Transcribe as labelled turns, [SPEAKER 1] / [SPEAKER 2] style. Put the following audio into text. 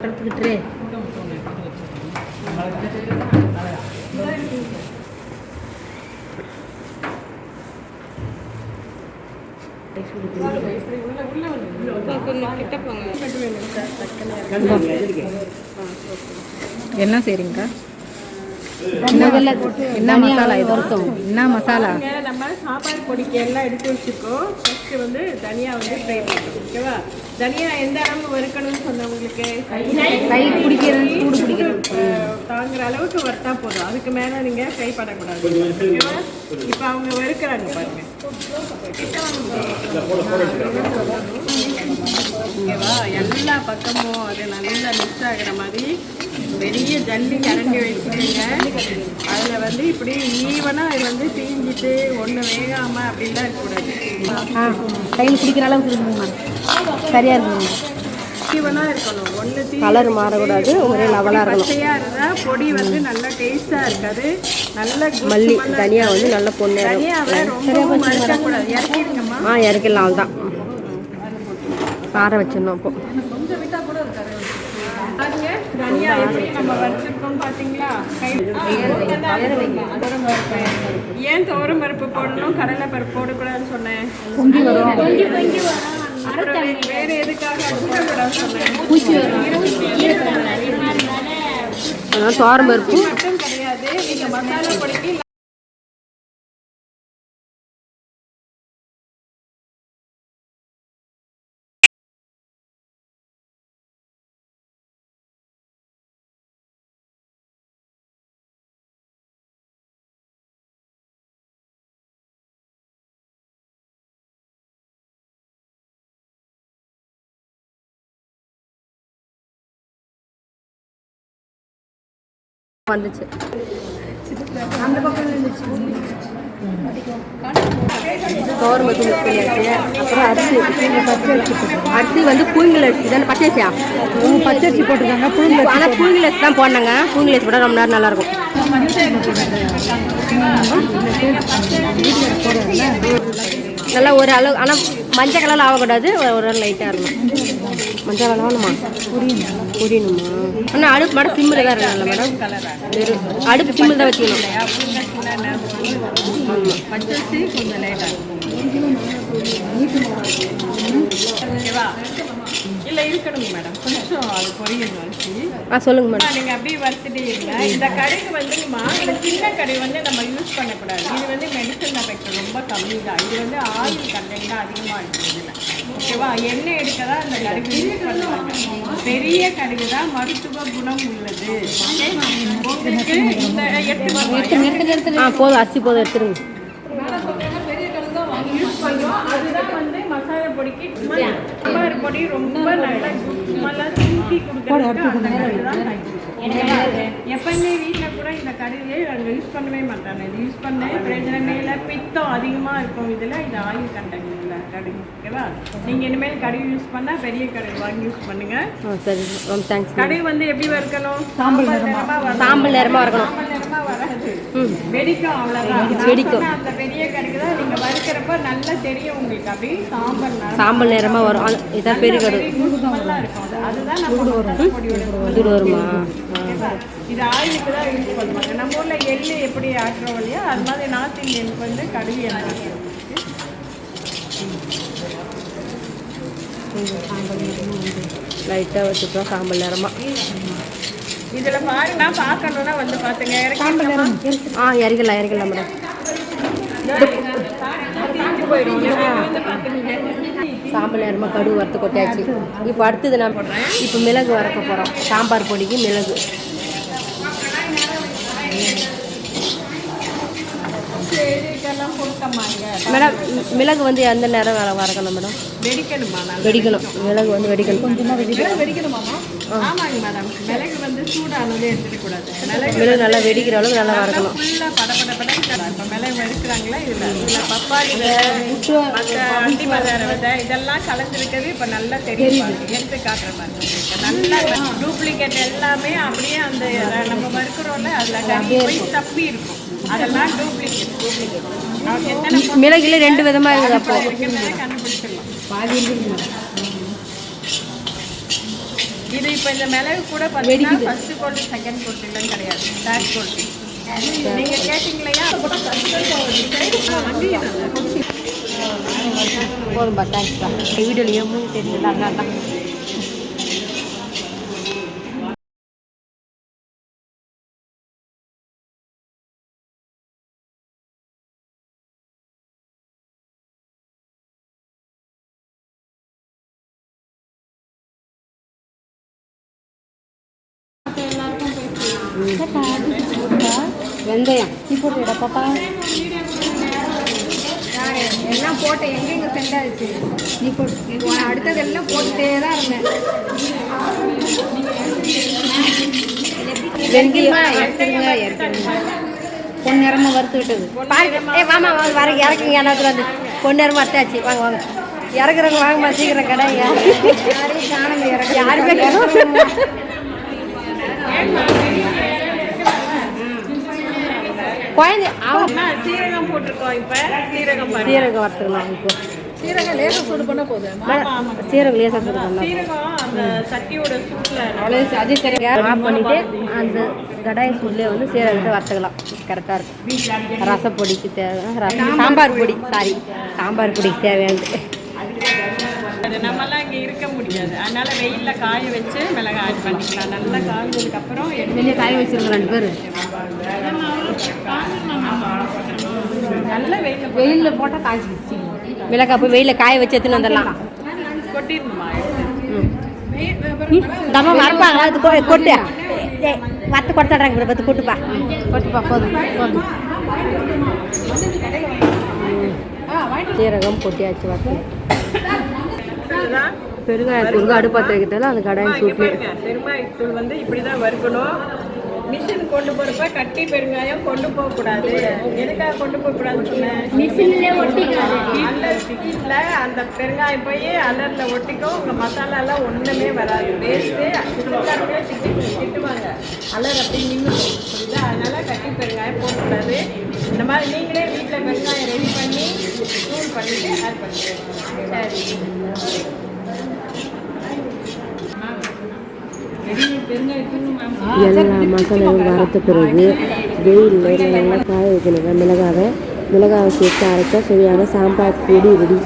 [SPEAKER 1] படுத்துக்கிட்டு
[SPEAKER 2] கிட்ட போங்க
[SPEAKER 1] என்ன செய்றீங்க என்ன என்ன மசாலா இது? என்ன மசாலா?
[SPEAKER 2] நம்ம சாப்பாடு பொடிக்கு எல்லாம் எடுத்து வச்சிருக்கோம். ஃபர்ஸ்ட் வந்து தனியா வந்து ஃப்ரை பண்ணுறோம் ஓகேவா தனியா எந்த அளவு வறுக்கணும்னு சொன்னேன் உங்களுக்கு
[SPEAKER 1] கை பிடிக்கிறது சூடு பிடிக்கிறது
[SPEAKER 2] தாங்குற அளவுக்கு வறுத்தா போதும். அதுக்கு மேல நீங்க ஃப்ரை பண்ணக்கூடாது. ஓகேவா இப்போ அவங்க வறுக்கிறாங்க பாருங்க. ஓகேவா எல்லா பக்கமும் அது நல்லா மிக்ஸ் ஆகுற மாதிரி பெரிய ஜல்லி கரண்டி வச்சுக்கோங்க அதில் வந்து இப்படி ஈவனாக அது வந்து தீஞ்சிட்டு ஒன்று வேகாமல் அப்படிலாம் இருக்கக்கூடாது
[SPEAKER 1] ஆ கையில் பிடிக்கிற அளவுக்கு இருக்குங்க சரியா இருக்குங்க
[SPEAKER 2] ஈவனாக இருக்கணும். ஒன்று
[SPEAKER 1] கலர் மாறக்கூடாது. ஒரே லெவலாக இருக்கணும்.
[SPEAKER 2] பச்சையாக இருந்தால் பொடி வந்து நல்லா டேஸ்ட்டாக இருக்காது. நல்ல
[SPEAKER 1] மல்லி தனியாக வந்து நல்ல பொண்ணு
[SPEAKER 2] தனியாவை ரொம்ப மறுக்கக்கூடாது. இறக்கிடுங்கம்மா
[SPEAKER 1] ஆ இறக்கலாம் தான் கார வச்சிடணும் அப்போ
[SPEAKER 2] ஏன் துவரம் பருப்பு போடணும்? கடலை பருப்பு போடக்கூடாதுன்னு சொன்னேன். வேற எதுக்காக சொன்னேன்.
[SPEAKER 1] தோரம் பருப்பு.
[SPEAKER 2] மட்டும் கிடையாது. நீங்க மசாலா பொடிக்கு
[SPEAKER 1] வந்துச்சு. மிக்ஸ் பண்ணியாச்சு அப்புறம் அரிசி. அரிசி வந்து புழுங்கல் அரிசி தானே பச்சரிசியா பச்சரிசி போட்டிருக்காங்க. புழுங்கல் ஆனால் புழுங்கல் அரிசி தான் போடணுங்க. புழுங்கல் அரிசி போட்டால் ரொம்ப நேரம் நல்லாயிருக்கும். நல்லா ஒரு அளவு ஆனால் மஞ்சள் கலரில் ஆகக்கூடாது ஒரு ஒரு லைட்டாக இருக்கணும். மஞ்சள் கலர் ஆகணுமா புரியணும் புரியணுமா ஆனால் அடுப்பு மேடம் சிம்மில் தான் இருக்கல மேடம். வெறும் அடுப்பு சிம்மில் தான் வச்சுக்கணும்
[SPEAKER 2] பச்சரிசி கொஞ்சம் லேட்டாக ஓகேவா? இல்லை இருக்கணும் மேடம். கொஞ்சம் அது பொரியணும் அரிசி
[SPEAKER 1] ஆ சொல்லுங்கள் மேடம்.
[SPEAKER 2] நீங்க அப்படியே வறுத்துட்டீங்க இந்த கடைக்கு வந்துங்கம்மா இந்த சின்ன கடை வந்து நம்ம யூஸ் பண்ணக்கூடாது. இது வந்து மெடிசன் எஃபெக்ட் ரொம்ப கம்மி தான் இது வந்து ஆயில் கண்டென்ட் தான் அதிகமாக இருக்குது ஓகேவா? எண்ணெய் எடுக்க தான் இந்த கடுகு யூஸ் பண்ணுவாங்க பெரிய கடுகு தான் மருத்துவ குணம் உள்ளது.
[SPEAKER 1] போதும். அரிசி போதும் எடுத்துருங்க.
[SPEAKER 2] யூஸ் பண்ணுவோம் அதுதான் வந்து மசாலா பொடிக்கு சாம்பார் பொடி ரொம்ப நல்லா ஸ்மெல்லாக தூக்கி கொடுக்குறதுக்கு. எப்பவுமே வீட்டில் கூட இந்த கடுகு நாங்கள் யூஸ் பண்ணவே மாட்டாங்க இது யூஸ் பண்ண பிரயோஜனமே இல்லை. பித்தம் அதிகமாக இருக்கும் இதில். இது ஆயில் கண்டென்ட் இல்லை. கடுகு ஓகேவா? நீங்கள் இனிமேல் கடுகு யூஸ் பண்ணால் பெரிய கடுகு வாங்கி யூஸ் பண்ணுங்க.
[SPEAKER 1] சரி. ரொம்ப தேங்க்ஸ்
[SPEAKER 2] கடுகு வந்து எப்படி வறுக்கணும்? சாம்பல் நிறமா. வரணும்.
[SPEAKER 1] சாம்பல் நேரமாக இருக்கணும்
[SPEAKER 2] சாம்பல் நிறமா வராது
[SPEAKER 1] ம்.
[SPEAKER 2] வெடிக்கும் அவ்வளவுதான். நான்
[SPEAKER 1] வெடிக்கும்.
[SPEAKER 2] அந்த பெரிய கடுகு நீங்க வறுக்கிறப்ப நல்லா தெரியும் உங்களுக்கு அப்படி சாம்பல் நிறம்
[SPEAKER 1] சாம்பல் நேரமாக வரும். இதான் பெரிய கடை.
[SPEAKER 2] அதுதான்
[SPEAKER 1] இது வருமா?
[SPEAKER 2] இது ஆயிலுக்கு தான் யூஸ் பண்ணுவாங்க. நம்ம ஊர்ல எள்ளு எப்படி ஆட்டுறோம் இல்லையா அது மாதிரி நார்த் இந்தியனுக்கு வந்து எண்ணெய்
[SPEAKER 1] லைட்டாக வச்சுட்டோம் சாம்பல் நேரமாக
[SPEAKER 2] இதுல பாருங்க பார்க்கணும்னா வந்து பாத்துங்க. இறக்கி
[SPEAKER 1] ஆ இறக்கலாம் இறக்கலாம் மேடம். சாம்பல் நேரமாக கடுகு வறுத்து கொட்டியாச்சு. இப்போ அடுத்தது நான் இப்போ மிளகு வறுக்க போகிறோம் சாம்பார் பொடிக்கு மிளகு. மேடம் மிளகு வந்து எந்த நேரம் வர வறக்கணும் மேடம்?
[SPEAKER 2] வெடிக்கணுமா
[SPEAKER 1] வெடிக்கணும். மிளகு வந்து வெடிக்கணும். கொஞ்சமாக
[SPEAKER 2] மிளகு வெடிக்கணுமாமா ஆமாங்க மேடம். மிளகு வந்து சூடானதே எடுத்துடக்கூடாது மிளகு
[SPEAKER 1] நல்லா வெடிக்கிற அளவுக்கு நல்லா வறக்கணும்.
[SPEAKER 2] ஃபுல்லாக பட பட பட இப்போ மிளகு எடுக்கிறாங்களா இதில் பப்பாளி அண்டி மதார விதை இதெல்லாம் கலந்துருக்கிறது இப்போ நல்லா தெரியும். எடுத்து காட்டுற மாதிரி. நல்லா டூப்ளிகேட் எல்லாமே அப்படியே அந்த நம்ம வறுக்கிறோம்ல அதில் போய் தப்பி இருக்கும். அதெல்லாம் டூப்ளிகேட் டூப்ளிகேட்
[SPEAKER 1] மிளகுல ரெண்டு விதமாக இருக்குது அப்போ.
[SPEAKER 2] இருக்கிறத இது இப்போ இந்த மிளகு கூட பார்த்தீங்கன்னா ஃபர்ஸ்ட் கோட்டு செகண்ட் கோட்டு இல்லைன்னு கிடையாது. தேர்ட் கோட்டு நீங்க கேட்டீங்க இல்லையா
[SPEAKER 1] போதும்பா தேங்க்ஸ்ப்பா வீடியோலையே மூணு தெரியல அதனால தான் வெந்தயம். நீ போட்டுடா பாப்பா
[SPEAKER 3] எல்லாம் போட்டேன். எங்கெங்க சென்ட் ஆச்சு நீ போட்டு அடுத்தது எல்லாம் போட்டுட்டே தான் இருந்தேன். வெந்தயமா. எடுத்துருங்க எடுத்துருங்க பொன்னிறமா வறுத்து விட்டது.
[SPEAKER 1] ஏ வாமா வாங்க வர இறக்குங்க என்னத்துல வந்து பொண்ணு அட்டாச்சு வாங்க வாங்க. இறக்குறவங்க வாங்கம்மா சீக்கிரம் கடை
[SPEAKER 3] யாரையும் காணுங்க இறங்க
[SPEAKER 1] யாருமே குழந்தை
[SPEAKER 2] சீரகம் போட்டிருக்கோம் இப்போ. சீரகம்
[SPEAKER 1] சீரகம் வறுத்துக்கலாம் இப்போ.
[SPEAKER 3] சீரகம் லேசம் சூடு பண்ண போதும்.
[SPEAKER 1] சீரகம் லேசாக கொடுக்கலாம்
[SPEAKER 2] சீரகம் அந்த சட்டியோட சூட்டில்
[SPEAKER 3] அவ்வளோ அது சரி.
[SPEAKER 1] ஆஃப் பண்ணிட்டு அந்த கடாய் சூட்லேயே வந்து சீரகத்தை வறுத்துக்கலாம். கரெக்டாக இருக்கும். ரசப்பொடிக்கு தேவை ரசம். சாம்பார் பொடி. சாரி சாம்பார் பொடிக்கு தேவையானது.
[SPEAKER 2] நம்மலாம் இங்கே இருக்க முடியாது. அதனால வெயில்ல காய வச்சு மிளகாய் ஆட் பண்ணிக்கலாம். நல்லா காய்ஞ்சதுக்கு அப்புறம் எடுத்து
[SPEAKER 1] வெளியே காய வச்சிருக்கோம் ரெண்டு பேர்
[SPEAKER 2] வெயில்ல
[SPEAKER 3] போட்டால் காய்ச்சி
[SPEAKER 1] மிளகாய் போய் வெயிலில் காய வச்சு எடுத்துன்னு வந்துடலாம். தம்மா மறப்பாங்களா? அது கொட்டு. வத்து கொடுத்துட்றாங்க இப்படி பத்து கொட்டுப்பா. கொட்டுப்பா போதும் போதும். சீரகம் பொட்டியாச்சு வத்து பெருங்காயத்தூள் அடுப்பாத்து வைக்கிறதால அந்த கடாய்
[SPEAKER 2] இங்க
[SPEAKER 1] சூட்லேயே
[SPEAKER 2] பாருங்க பெருங்காயத்தூள் வந்து இப்படிதான் வறுக்கணும். மிஷின் கொண்டு போறப்ப கட்டி பெருங்காயம் கொண்டு போக கூடாது. எதுக்காக கொண்டு போக கூடாதுன்னு சொன்னேன்?
[SPEAKER 3] ஒட்டிக்காது.
[SPEAKER 2] அலர்ல அந்த பெருங்காயம் போய் அலர்ல ஒட்டிக்கும். உங்க மசாலா எல்லாம் ஒண்ணுமே வராது. வேஸ்ட்டு எல்லாருமே திட்டி திட்டுவாங்க. அலர் அப்படி நின்று புரியுதா? அதனால கட்டி பெருங்காயம் போடக்கூடாது இந்த மாதிரி நீங்களே வீட்டில் பெருங்காயம் ரெடி பண்ணி தூள் பண்ணிட்டு ஆட் பண்ணிடுங்க சரி.
[SPEAKER 1] எல்லா மசாலாவும் வறுத்த பிறகு வெயிலில் நல்லா காய வைக்கணுங்க மிளகாவை மிளகாவை சேர்த்து அரைச்சா சரியான சாம்பார் பொடி ரெடி